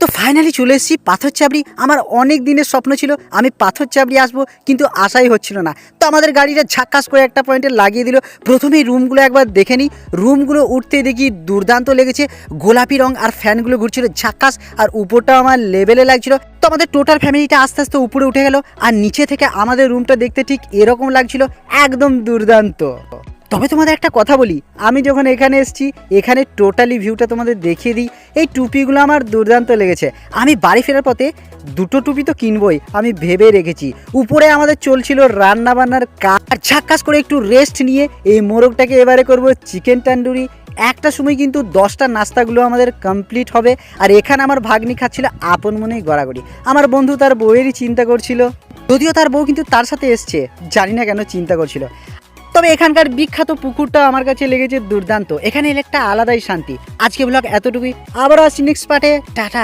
তো ফাইনালি চলে এসেছি পাথর চাবড়ি। আমার অনেক দিনের স্বপ্ন ছিল, আমি পাথর চাবড়ি আসব, কিন্তু আশাই হচ্ছিল না। তো আমাদের গাড়িটা ঝাক্কাস করে একটা পয়েন্টে লাগিয়ে দিল। প্রথমেই রুমগুলো একবার দেখে নিই। রুমগুলো উঠতে দেখি দুর্দান্ত লেগেছে। গোলাপি রং আর ফ্যানগুলো ঘুরছিল ঝাক্কাস, আর উপরটা আমার লেভেলে লাগছিল। তো আমাদের টোটাল ফ্যামিলিটা আস্তে আস্তে উপরে উঠে গেল, আর নিচে থেকে আমাদের রুমটা দেখতে ঠিক এরকম লাগছিল, একদম দুর্দান্ত। তবে তোমাদের একটা কথা বলি, আমি যখন এখানে এসেছি, এখানে টোটালি ভিউটা তোমাদের দেখিয়ে দিই, এই টুপিগুলো আমার দুর্দান্ত লেগেছে। আমি বাড়ি ফেরার পথে দুটো টুপি তো কিনবই, আমি ভেবে রেখেছি। উপরে আমাদের চলছিল রান্না বান্নার কাজ। ঝাক্কাস করে একটু রেস্ট নিয়ে এই মোরগটাকে এবারে করব চিকেন তান্দুরি একটা সময় কিন্তু দশটা নাস্তাগুলো আমাদের কমপ্লিট হবে। আর এখানে আমার ভাগ্নি খাচ্ছিল আপন মনেই গড়াগড়ি। আমার বন্ধু তার বউয়েরই চিন্তা করছিল। যদিও তার বউ কিন্তু তার সাথে এসছে, জানি না কেন চিন্তা করছিল। তবে এখানকার বিখ্যাত পুকুরটা আমার কাছে লেগেছে দুর্দান্ত। এখানে এলে একটা আলাদাই শান্তি। আজকে ব্লগ এতটুকুই। আবারও আসছি নেক্সট পার্টে টাটা।